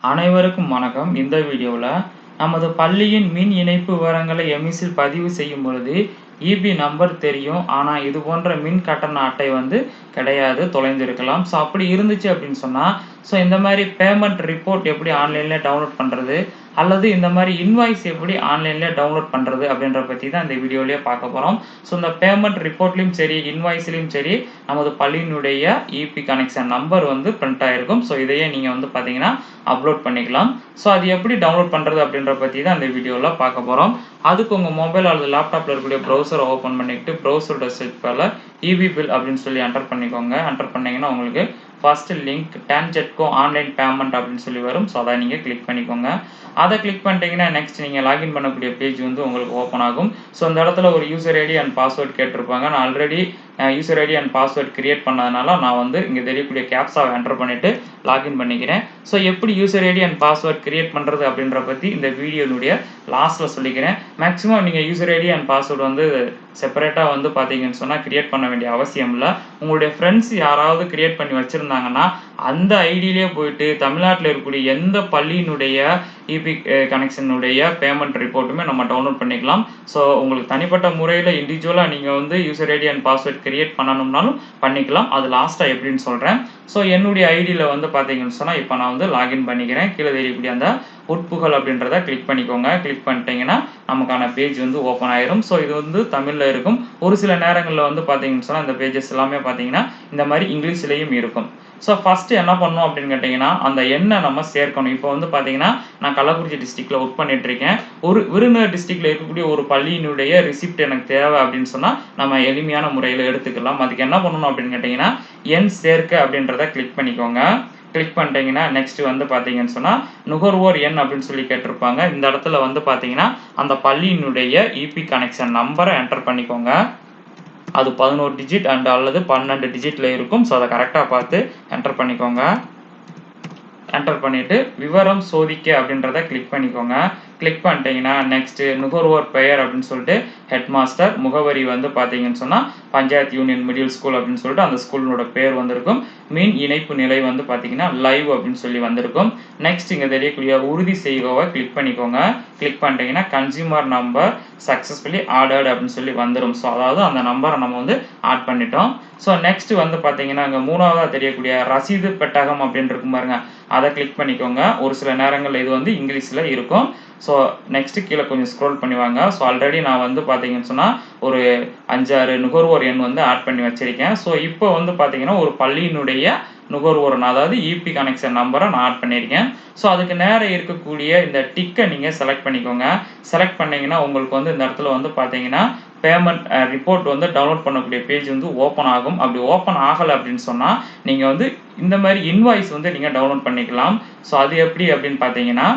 அனைவருக்கும் வணக்கம். இந்த வீடியோவில் நமது பள்ளியின் மின் இணைப்பு விவரங்களை எமிஸில் பதிவு செய்யும் பொழுது, இபி நம்பர் தெரியும். ஆனால் இது போன்ற மின் கட்டண அட்டை வந்து கிடையாது. தொலைந்திருக்கலாம். ஸோ, அப்படி இருந்துச்சு அப்படின்னு சொன்னால் ஸோ இந்த மாதிரி பேமெண்ட் ரிப்போர்ட் எப்படி ஆன்லைனில் டவுன்லோட் பண்ணுறது அல்லது இந்த மாதிரி இன்வாய்ஸ் எப்படி ஆன்லைனில் டவுன்லோட் பண்ணுறது அப்படின்ற பற்றி தான் இந்த வீடியோலேயே பார்க்க போகிறோம் ஸோ, இந்த பேமெண்ட் ரிப்போர்ட்லேயும் சரி, இன்வாய்ஸ்லேயும் சரி, நமது பள்ளியினுடைய இபி கனெக்ஷன் நம்பர் வந்து பிரிண்ட் ஆகிருக்கும் ஸோ, இதையே நீங்கள் வந்து பார்த்தீங்கன்னா, அப்லோட் பண்ணிக்கலாம். ஸோ, அது எப்படி டவுன்லோட் பண்ணுறது அப்படின்ற பற்றி தான் இந்த வீடியோவில் பார்க்க போகிறோம் அதுக்கு உங்கள் மொபைல் அல்லது லேப்டாப்பில் இருக்கக்கூடிய ப்ரௌசரை ஓப்பன் பண்ணிட்டு, ப்ரௌசரோட செர்ச் இவி பில் அப்படின்னு சொல்லி என்டர் பண்ணிக்கோங்க. என்டர் பண்ணிங்கன்னா உங்களுக்கு first link TANGEDCO online payment அப்படின்னு சொல்லி வரும். ஸோ, அதை நீங்கள் கிளிக் பண்ணிக்கோங்க. அதை கிளிக் பண்ணிட்டீங்கன்னா, நெக்ஸ்ட் நீங்கள் லாகின் பண்ணக்கூடிய பேஜ் வந்து உங்களுக்கு ஓப்பன் ஆகும். ஸோ, அந்த இடத்துல ஒரு யூசர் ஐடி அண்ட் பாஸ்வேர்ட் கேட்டிருப்பாங்க. நான் already user ID and password create பண்ணதுனால, நான் வந்து இங்கே தெரியக்கூடிய கேப்சாவ என்டர் பண்ணிட்டு லாகின் பண்ணிக்கிறேன். ஸோ, எப்படி user ID and password create பண்ணுறது அப்படின்ற பற்றி இந்த வீடியோனுடைய லாஸ்ட்ல சொல்லிக்கிறேன். மேக்ஸிமம் நீங்க யூசர் ஐடி அண்ட் பாஸ்வேர்டு வந்து செப்பரேட்டா வந்து பார்த்தீங்கன்னு சொன்னா, கிரியேட் பண்ண வேண்டிய அவசியம் இல்ல. உங்களுடைய ஃப்ரெண்ட்ஸ் யாராவது கிரியேட் பண்ணி வச்சிருந்தாங்கன்னா, அந்த ஐடியிலேயே போயிட்டு தமிழ்நாட்டில் இருக்கக்கூடிய எந்த பள்ளியினுடைய இபி கனெக்ஷனுடைய பேமெண்ட் ரிப்போர்ட்டுமே நம்ம டவுன்லோட் பண்ணிக்கலாம். ஸோ, உங்களுக்கு தனிப்பட்ட முறையில் இண்டிவிஜுவலாக நீங்கள் வந்து user ID and password create பண்ணணும்னாலும் பண்ணிக்கலாம். அது லாஸ்ட்டாக எப்படின்னு சொல்கிறேன் ஸோ, என்னுடைய ஐடியில் வந்து பார்த்தீங்கன்னு சொன்னால் இப்போ நான் வந்து லாகின் பண்ணிக்கிறேன். கீழே தெரியக்கூடிய அந்த உட்புகழ் அப்படின்றத கிளிக் பண்ணிக்கோங்க. கிளிக் பண்ணிட்டீங்கன்னா, நமக்கான பேஜ் வந்து ஓப்பன் ஆயிரும். ஸோ, இது வந்து தமிழில் இருக்கும். ஒரு சில நேரங்களில் வந்து பார்த்தீங்கன்னு சொன்னால் இந்த பேஜஸ் எல்லாமே பார்த்தீங்கன்னா, இந்த மாதிரி இங்கிலீஷ்லேயும் இருக்கும். ஸோ, ஃபஸ்ட்டு என்ன பண்ணணும் அப்படின்னு கேட்டிங்கன்னா அந்த எண்ணெய் நம்ம சேர்க்கணும். இப்போ வந்து பார்த்தீங்கன்னா, நான் கள்ளக்குறிச்சி டிஸ்ட்ரிக்டில் ஒர்க் பண்ணிட்டுருக்கேன் ஒரு விருதுநகர் டிஸ்ட்ரிக்டில் இருக்கக்கூடிய ஒரு பள்ளியினுடைய ரிசிப்ட் எனக்கு தேவை அப்படின்னு சொன்னால் நம்ம எளிமையான முறையில் எடுத்துக்கலாம். அதுக்கு என்ன பண்ணணும் அப்படின்னு கேட்டிங்கன்னா எண் சேர்க்க அப்படின்றத கிளிக் பண்ணிக்கோங்க. கிளிக் பண்ணிட்டீங்கன்னா, நெக்ஸ்ட் வந்து பார்த்தீங்கன்னு சொன்னால் நுகர்வோர் எண் அப்படின்னு சொல்லி கேட்டிருப்பாங்க. இந்த இடத்துல வந்து பார்த்தீங்கன்னா, அந்த பள்ளியினுடைய இபி கனெக்ஷன் நம்பரை என்டர் பண்ணிக்கோங்க. அது 11 டிஜிட் அண்ட் அல்லது 12 டிஜிட்ல இருக்கும். ஸோ, அதை கரெக்டாக பார்த்து என்டர் பண்ணிக்கோங்க. என்டர் பண்ணிட்டு, விவரம் சோதிக்க அப்படின்றத கிளிக் பண்ணிக்கோங்க. கிளிக் பண்ணிட்டீங்கன்னா, நெக்ஸ்ட் நுகர்வோர் பெயர் அப்படின்னு சொல்லிட்டு ஹெட் மாஸ்டர், முகவரி வந்து பார்த்தீங்கன்னு சொன்னால் பஞ்சாயத் யூனியன் மிடில் ஸ்கூல் அப்படின்னு சொல்லிட்டு அந்த ஸ்கூலோட பேர் வந்திருக்கும். மின் இணைப்பு நிலை வந்து பார்த்தீங்கன்னா, லைவ் அப்படின்னு சொல்லி வந்திருக்கும். நெக்ஸ்ட் இங்கே தெரியக்கூடிய உறுதி செய்கோவை கிளிக் பண்ணிக்கோங்க. கிளிக் பண்ணிட்டீங்கன்னா, கன்சியூமர் நம்பர் சக்ஸஸ்ஃபுல்லி ஆர்டர்டு அப்படின்னு சொல்லி வந்துரும். ஸோ, அதாவது அந்த நம்பரை நம்ம வந்து ஆட் பண்ணிட்டோம். ஸோ, நெக்ஸ்ட் வந்து பார்த்தீங்கன்னா, அங்கே மூணாவதாக தெரியக்கூடிய ரசீது பெட்டகம் அப்படின்னு இருக்கும் பாருங்க. அதை கிளிக் பண்ணிக்கோங்க. ஒரு சில நேரங்கள் இது வந்து இங்கிலீஷில் இருக்கும். ஸோ, நெக்ஸ்ட்டு கீழே கொஞ்சம் ஸ்க்ரோல் பண்ணுவாங்க ஸோ, ஆல்ரெடி நான் வந்து பார்த்தீங்கன்னு சொன்னால் ஒரு 5, 6 நுகர்வோர் எண் வந்து ஆட் பண்ணி வச்சுருக்கேன் ஸோ, இப்போ வந்து பார்த்தீங்கன்னா, ஒரு பள்ளியினுடைய நுகர்வோர் அதாவது இபி கனெக்ஷன் நம்பரை நான் ஆட் பண்ணியிருக்கேன். ஸோ, அதுக்கு நேரம் இருக்கக்கூடிய இந்த டிக்கை நீங்கள் செலக்ட் பண்ணிக்கோங்க. செலக்ட் பண்ணிங்கன்னா உங்களுக்கு வந்து இந்த இடத்துல வந்து பார்த்தீங்கன்னா, பேமெண்ட் ரிப்போர்ட் uh, வந்து டவுன்லோட் பண்ணக்கூடிய பேஜ் வந்து ஓப்பன் ஆகும். அப்படி ஓப்பன் ஆகலை அப்படின்னு சொன்னால் நீங்கள் வந்து இந்த மாதிரி இன்வாய்ஸ் வந்து நீங்கள் டவுன்லோட் பண்ணிக்கலாம். ஸோ, அது எப்படி அப்படின்னு பார்த்தீங்கன்னா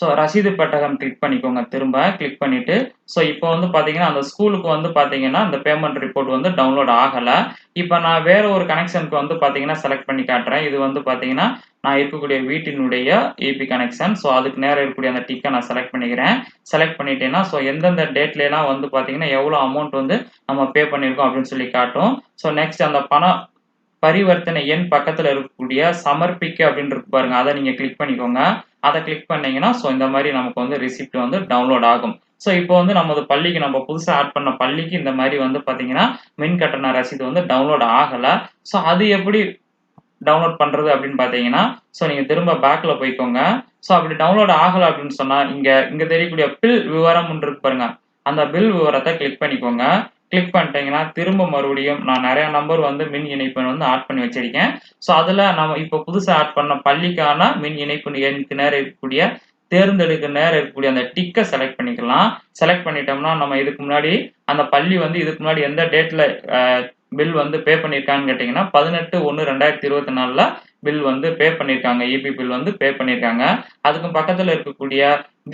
ஸோ, ரசீது பெட்டகம் கிளிக் பண்ணிக்கோங்க திரும்ப. கிளிக் பண்ணிட்டு, ஸோ, இப்போ வந்து பார்த்தீங்கன்னா, அந்த ஸ்கூலுக்கு வந்து பார்த்தீங்கன்னா, அந்த பேமெண்ட் ரிப்போர்ட் வந்து டவுன்லோட் ஆகலை இப்போ நான் வேற ஒரு கனெக்ஷனுக்கு வந்து பார்த்தீங்கன்னா, செலக்ட் பண்ணி காட்டுறேன். இது வந்து பார்த்தீங்கன்னா, நான் இருக்கக்கூடிய வீட்டினுடைய ஏபி கனெக்ஷன். ஸோ, அதுக்கு நேரம் இருக்கக்கூடிய அந்த டிக்கை நான் செலக்ட் பண்ணிக்கிறேன். செலக்ட் பண்ணிட்டேன்னா, ஸோ, எந்தெந்த டேட்லலாம் வந்து பார்த்தீங்கன்னா, எவ்வளோ அமௌண்ட் வந்து நம்ம பே பண்ணியிருக்கோம் அப்படின்னு சொல்லி காட்டும். ஸோ, நெக்ஸ்ட் அந்த பணம் பரிவர்த்தனை எண் பக்கத்தில் இருக்கக்கூடிய சமர்ப்பிக்க அப்படின்னு இருக்கு பாருங்க. அதை நீங்கள் கிளிக் பண்ணிக்கோங்க. அதை கிளிக் பண்ணீங்கன்னா, ஸோ, இந்த மாதிரி நமக்கு வந்து ரிசிப்ட் வந்து டவுன்லோட் ஆகும். ஸோ, இப்போ வந்து நமது பள்ளிக்கு நம்ம புதுசாக ஆட் பண்ண பள்ளிக்கு இந்த மாதிரி வந்து பார்த்தீங்கன்னா, மின் கட்டண ரசீது வந்து டவுன்லோட் ஆகலை ஸோ, அது எப்படி டவுன்லோட் பண்ணுறது அப்படின்னு பார்த்தீங்கன்னா, ஸோ, நீங்கள் திரும்ப பேக்கில் போய்க்கோங்க. ஸோ, அப்படி டவுன்லோட் ஆகலை அப்படின்னு சொன்னால் இங்கே இங்கே தெரியக்கூடிய பில் விவரம் இருக்கு பாருங்க. அந்த பில் விவரத்தை கிளிக் பண்ணிக்கோங்க. கிளிக் பண்ணிட்டீங்கன்னா, திரும்ப மறுபடியும் நான் நிறைய நம்பர் வந்து மின் இணைப்பு வந்து ஆட் பண்ணி வச்சிருக்கேன். ஸோ, அதில் நம்ம இப்போ புதுசாக ஆட் பண்ண பள்ளிக்கான மின் இணைப்பு எண்ணுக்கு நேரம் இருக்கக்கூடிய தேர்ந்தெடுக்க நேரம் இருக்கக்கூடிய அந்த டிக்கை செலக்ட் பண்ணிக்கலாம். செலக்ட் பண்ணிட்டோம்னா, நம்ம இதுக்கு முன்னாடி அந்த பள்ளி வந்து இதுக்கு முன்னாடி எந்த டேட்டில் பில் வந்து பே பண்ணியிருக்கான்னு கேட்டிங்கன்னால் பதினெட்டு ஒன்று ரெண்டாயிரத்தி இருபத்தி நாலில் பில் வந்து பே பண்ணியிருக்காங்க. இபி பில் வந்து பே பண்ணியிருக்காங்க. அதுக்கு பக்கத்தில் இருக்கக்கூடிய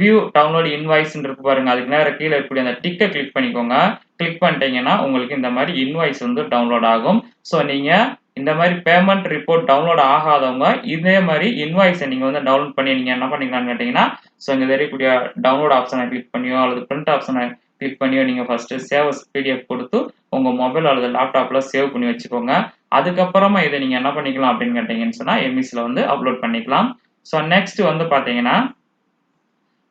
வியூ டவுன்லோட் இன்வாய்ஸ்ன்னு இருக்கு பாருங்க. அதுக்கு நேரம் கீழே இருக்கக்கூடிய அந்த டிக்கை கிளிக் பண்ணிக்கோங்க. கிளிக் பண்ணிட்டீங்கன்னா, உங்களுக்கு இந்த மாதிரி இன்வாய்ஸ் வந்து டவுன்லோட் ஆகும். ஸோ, நீங்கள் இந்த மாதிரி பேமெண்ட் ரிப்போர்ட் டவுன்லோட் ஆகாதவங்க, இதே மாதிரி இன்வாய்ஸை நீங்கள் வந்து டவுன்லோட் பண்ணி நீங்கள் என்ன பண்ணிக்கலாம்னு கேட்டிங்கன்னா ஸோ, இங்கே தெரியக்கூடிய டவுன்லோட் ஆப்ஷனை கிளிக் பண்ணியோ அல்லது பிரிண்ட் ஆப்ஷனை கிளிக் பண்ணியோ நீங்கள் ஃபஸ்ட்டு சேவ் பிடிஎஃப் கொடுத்து உங்கள் மொபைல் அல்லது லேப்டாப்பில் சேவ் பண்ணி வச்சுக்கோங்க. அதுக்கப்புறமா இதை நீங்க என்ன பண்ணிக்கலாம் அப்படின்னு கேட்டீங்கன்னு சொன்னா, எம்இசில வந்து அப்லோட் பண்ணிக்கலாம். ஸோ நெக்ஸ்ட் வந்து பார்த்தீங்கன்னா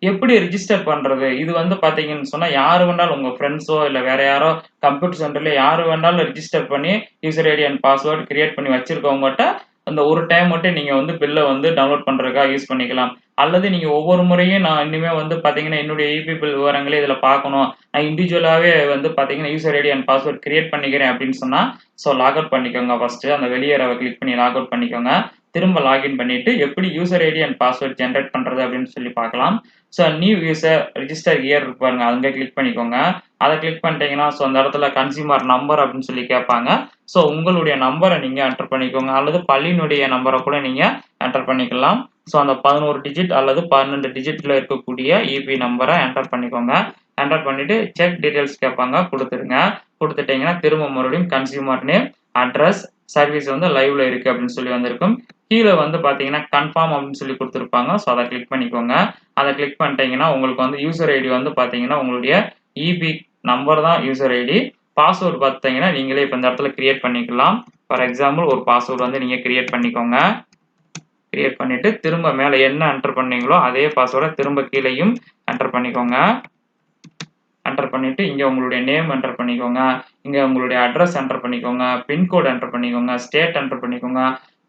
எப்படி ரிஜிஸ்டர் பண்றது? இது வந்து பார்த்தீங்கன்னு சொன்னா, யாரு வேணாலும் உங்க ஃப்ரெண்ட்ஸோ இல்ல வேற யாரோ கம்ப்யூட்டர் சென்டர்ல யாரு வேணாலும் ரிஜிஸ்டர் பண்ணி user ID and password create பண்ணி வச்சிருக்கவங்கட்ட அந்த ஒரு டைம் மட்டும் நீங்க வந்து பில்ல வந்து டவுன்லோட் பண்றதுக்காக யூஸ் பண்ணிக்கலாம். அல்லது நீங்க ஒவ்வொரு முறையும் நான் இனிமே வந்து பார்த்தீங்கன்னா, என்னுடைய ஈபி பில் விவரங்களே இதுல பார்க்கணும். நான் இண்டிவிஜுவலாவே வந்து பார்த்தீங்கன்னா, user ID and password create பண்ணிக்கிறேன் அப்படின்னு சொன்னா, ஸோ லாக் அவுட் பண்ணிக்கோங்க ஃபஸ்ட்டு அந்த வெளியேறவ கிளிக் பண்ணி லாக் அவுட் பண்ணிக்கோங்க. திரும்ப லாகின் பண்ணிட்டு எப்படி user ID and password generate பண்றது அப்படின்னு சொல்லி பார்க்கலாம். So new user register here பாருங்க. அங்க கிளிக் பண்ணிக்கோங்க. அதை கிளிக் பண்ணிட்டீங்கன்னா, ஸோ அந்த இடத்துல கன்சியூமர் நம்பர் அப்படின்னு சொல்லி கேட்பாங்க. ஸோ உங்களுடைய நம்பரை நீங்க என்டர் பண்ணிக்கோங்க. அல்லது பள்ளியினுடைய நம்பரை கூட நீங்க என்டர் பண்ணிக்கலாம். ஸோ அந்த 11 டிஜிட் அல்லது 12 டிஜிட்ல இருக்கக்கூடிய இபி நம்பரை என்டர் பண்ணிக்கோங்க. என்டர் பண்ணிட்டு செக் டீட்டெயில்ஸ் கேட்பாங்க. கொடுத்துருங்க கொடுத்துட்டீங்கன்னா திரும்ப மறுபடியும் கன்சியூமர் நேம், அட்ரஸ், சர்வீஸ் வந்து லைவ்ல இருக்கு அப்படின்னு சொல்லி வந்திருக்கும். கீழே வந்து பார்த்தீங்கன்னா, கன்ஃபார்ம் அப்படின்னு சொல்லி கொடுத்துருப்பாங்க ஸோ அதை கிளிக் பண்ணிக்கோங்க. அதை கிளிக் பண்ணிட்டீங்கன்னா, உங்களுக்கு வந்து யூசர் ஐடி வந்து பார்த்தீங்கன்னா, உங்களுடைய இபி நம்பர் தான் யூசர் ஐடி. பாஸ்வேர்டு பார்த்தீங்கன்னா, நீங்களே இப்போ இந்த இடத்துல கிரியேட் பண்ணிக்கலாம். ஃபார் எக்ஸாம்பிள் ஒரு பாஸ்வேர்டு வந்து நீங்கள் கிரியேட் பண்ணிக்கோங்க. கிரியேட் பண்ணிட்டு திரும்ப மேலே என்ன என்டர் பண்ணீங்களோ, அதே பாஸ்வேர்டை திரும்ப கீழேயும் என்டர் பண்ணிக்கோங்க. என்டர் பண்ணிட்டு இங்கே உங்களுடைய நேம் என்டர் பண்ணிக்கோங்க. இங்கே உங்களுடைய அட்ரஸ் என்டர் பண்ணிக்கோங்க. பின்கோட் என்டர் பண்ணிக்கோங்க. ஸ்டேட் என்டர் பண்ணிக்கோங்க.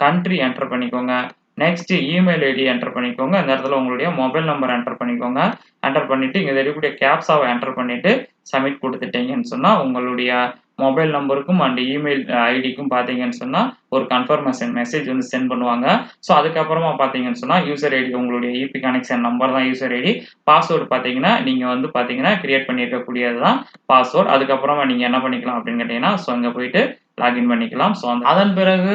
கண்ட்ரி என்டர் பண்ணிக்கோங்க. நெக்ஸ்ட் இமெயில் ஐடி என்டர் பண்ணிக்கோங்க. இந்த இடத்துல உங்களுடைய மொபைல் நம்பர் என்டர் பண்ணிக்கோங்க. என்டர் பண்ணிட்டு இங்கே தெரியக்கூடிய கேப்ஸாவை என்டர் பண்ணிட்டு சப்மிட் கொடுத்துட்டீங்கன்னு சொன்னா, உங்களுடைய மொபைல் நம்பருக்கும் அண்ட் இமெயில் ஐடிக்கும் uh, பார்த்தீங்கன்னு சொன்னா, ஒரு கன்ஃபர்மேஷன் மெசேஜ் வந்து சென்ட் பண்ணுவாங்க. ஸோ அதுக்கப்புறமா பார்த்தீங்கன்னு சொன்னால் யூசர் ஐடி உங்களுடைய இபி கனெக்ஷன் நம்பர் தான் யூசர் ஐடி. பாஸ்வேர்டு பார்த்தீங்கன்னா, நீங்கள் வந்து பார்த்தீங்கன்னா, கிரியேட் பண்ணியிருக்கக்கூடியது தான் பாஸ்வேர்டு அதுக்கப்புறமா நீங்கள் என்ன பண்ணிக்கலாம் அப்படின்னு கேட்டிங்கன்னா ஸோ அங்கே போயிட்டு லாகின் பண்ணிக்கலாம். ஸோ அந்த அதன் பிறகு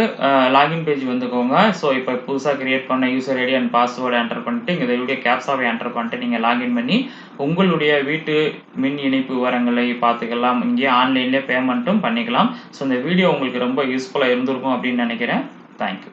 லாகின் பேஜ் வந்துக்கோங்க. ஸோ இப்போ புதுசாக கிரியேட் பண்ண user ID and password enter பண்ணிட்டு, இங்கே இருக்கக்கூடிய கேப்ஸாவை என்டர் பண்ணிட்டு நீங்கள் லாகின் பண்ணி, உங்களுடைய வீட்டு மின் இணைப்பு விவரங்களை பார்த்துக்கலாம். இங்கேயே ஆன்லைன்லேயே பேமெண்ட்டும் பண்ணிக்கலாம். ஸோ இந்த வீடியோ உங்களுக்கு ரொம்ப யூஸ்ஃபுல்லாக இருந்திருக்கும் அப்படின்னு நினைக்கிறேன். Thank you.